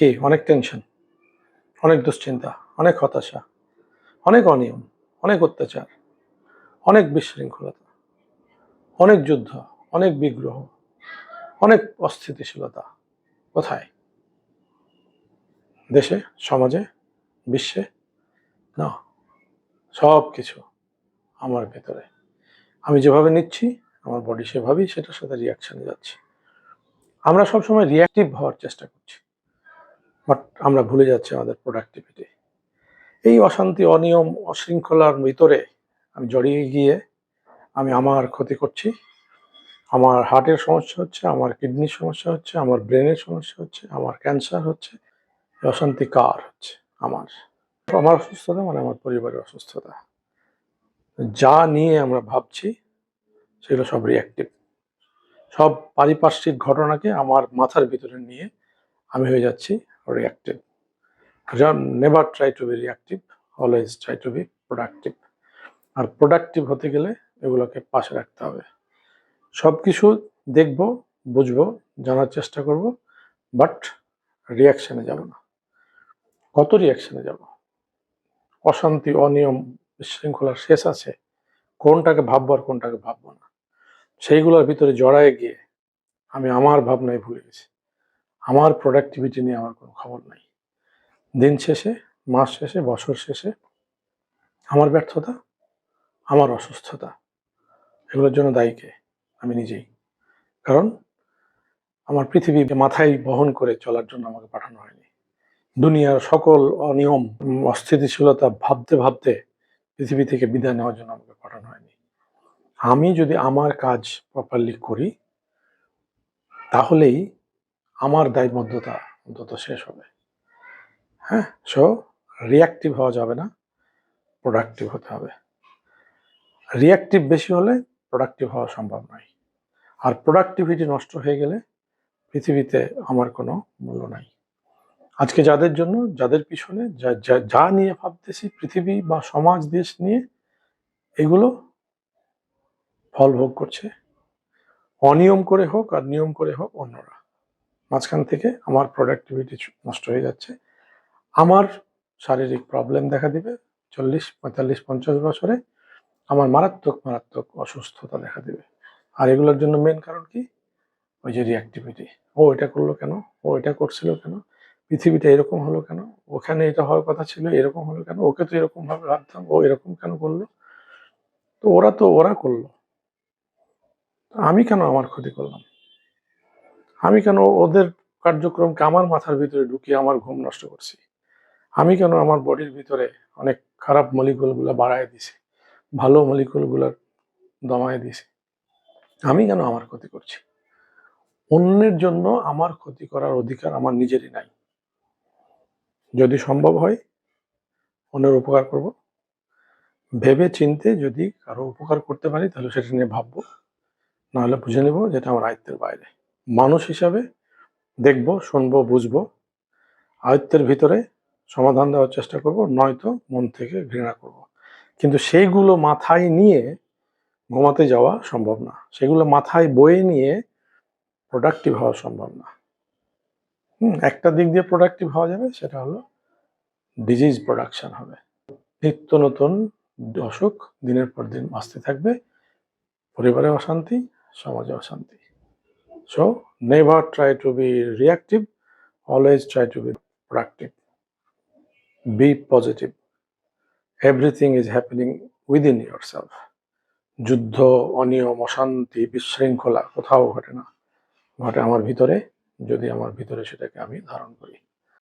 কি? অনেক টেনশন অনেক দুশ্চিন্তা, অনেক হতাশা, অনেক অনিয়ম, অনেক অত্যাচার, অনেক বিশৃঙ্খলতা, অনেক যুদ্ধ, অনেক বিগ্রহ, অনেক অস্থিতিশীলতা। কোথায়? দেশে, সমাজে, বিশ্বে? না সব কিছু আমার ভেতরে। আমি যেভাবে নিচ্ছি, আমার বডি সেভাবেই সেটার সাথে রিয়াকশনে যাচ্ছে। আমরা সবসময় রিয়াক্টিভ হওয়ার চেষ্টা করছি। বাট আমরা ভুলে যাচ্ছি আমাদের প্রোডাক্টিভিটি এই অশান্তি, অনিয়ম, অশৃঙ্খলার ভিতরে আমি জড়িয়ে গিয়ে আমি আমার ক্ষতি করছি। আমার হার্টের সমস্যা হচ্ছে, আমার কিডনির সমস্যা হচ্ছে, আমার ব্রেনের সমস্যা হচ্ছে, আমার ক্যান্সার হচ্ছে। অশান্তি কার হচ্ছে? আমার। আমার অসুস্থতা মানে আমার পরিবারের অসুস্থতা। যা নিয়ে আমরা ভাবছি, সেগুলো সব রিয়াক্টিভ সব পারিপার্শ্বিক ঘটনাকে আমার মাথার ভিতরে নিয়ে আমি হয়ে যাচ্ছি। Reactive never try to be reactive always try to be productive আর প্রোডাক্টিভ হতে গেলে এগুলোকে পাশে রাখতে হবে। সব কিছু দেখব, বুঝব, জানার চেষ্টা করব বাট রিয়াকশনে যাব না। কত রিয়াকশনে যাব? অশান্তি, অনিয়ম, বিশৃঙ্খলার শেষ আছে। কোনটাকে ভাববো আর কোনটাকে ভাববো না। সেইগুলোর ভিতরে জড়ায় গিয়ে আমি আমার ভাবনায় ভুলে গেছি। আমার প্রোডাক্টিভিটি নিয়ে আমার কোনো খবর নাই। দিন শেষে, মাস শেষে, বছর শেষে আমার ব্যর্থতা, আমার অসুস্থতা, এগুলোর জন্য দায়ী কে? আমি নিজেই। কারণ আমার পৃথিবীকে মাথায় বহন করে চলার জন্য আমাকে পাঠানো হয়নি। দুনিয়ার সকল অনিয়ম, অস্থিতিশীলতা ভাবতে ভাবতে পৃথিবী থেকে বিদায় নেওয়ার জন্য আমাকে পাঠানো হয়নি। আমি যদি আমার কাজ প্রপারলি করি, তাহলেই আমার দায়বদ্ধতা অন্তত শেষ হবে। হ্যাঁ সো রিয়াক্টিভ হওয়া যাবে না প্রোডাক্টিভ হতে হবে। রিয়াক্টিভ বেশি হলে প্রোডাক্টিভ হওয়া সম্ভব নয়। আর প্রোডাক্টিভিটি নষ্ট হয়ে গেলে পৃথিবীতে আমার কোনো মূল্য নাই। আজকে যাদের জন্য, যাদের পিছনে যা, যা- নিয়ে ভাবতেছি পৃথিবী বা সমাজ, দেশ নিয়ে, এগুলো ফল ভোগ করছে। অনিয়ম করে হোক আর নিয়ম করে হোক অন্যরা। মাঝখান থেকে আমার প্রোডাক্টিভিটি নষ্ট হয়ে যাচ্ছে। আমার শারীরিক প্রবলেম দেখা দিবে। চল্লিশ, পঁয়তাল্লিশ, পঞ্চাশ বছরে আমার মারাত্মক মারাত্মক অসুস্থতা দেখা দিবে। আর এগুলোর জন্য মেন কারণ কি? ওই যে রিয়াক্টিভিটি ও এটা করল কেন? ও এটা করছিল কেন? পৃথিবীটা এরকম হলো কেন? ওখানে এটা হওয়ার কথা ছিল, এরকম হলো কেন? ওকে তো এরকমভাবে ভাবতাম ও এরকম কেন করল? তো ওরা তো, ওরা করল। আমি কেন আমার ক্ষতি করলাম? আমি কেন ওদের কার্যক্রমকে আমার মাথার ভিতরে ঢুকিয়ে আমার ঘুম নষ্ট করছি? আমি কেন আমার বডির ভিতরে অনেক খারাপ মলিকুলগুলো বাড়ায় দিছি, ভালো মলিকুলগুলো দমায় দিছি? আমি কেন আমার ক্ষতি করছি? অন্যের জন্য আমার ক্ষতি করার অধিকার আমার নিজেরই নাই। যদি সম্ভব হয়, অন্যের উপকার করব। ভেবে চিনতে যদি কারও উপকার করতে পারি, তাহলে সেটা নিয়ে ভাববো। নাহলে বুঝে নেব যেটা আমার আয়ত্তের বাইরে। মানুষ হিসাবে দেখব, শুনব, বুঝব। আয়ত্তের ভিতরে সমাধান দেওয়ার চেষ্টা করব, নয়তো মন থেকে ঘৃণা করব। কিন্তু সেইগুলো মাথায় নিয়ে ঘুমাতে যাওয়া সম্ভব না। সেগুলো মাথায় বয়ে নিয়ে প্রোডাক্টিভ হওয়া সম্ভব না। হুম, একটা দিক দিয়ে প্রোডাক্টিভ হওয়া যাবে, সেটা হলো ডিজিজ প্রোডাকশান হবে। নিত্য নতুন অসুখ দিনের পর দিন আসতে থাকবে। পরিবারে অশান্তি, সমাজে অশান্তি। Never try to be reactive always try to be productive be positive everything is happening within your self যুদ্ধ, অনিয়ম, অশান্তি, বিশৃঙ্খলা, কোথাও ঘটে না। ঘটে আমার ভিতরে, যদি আমার ভিতরে সেটাকে আমি ধারণ করি।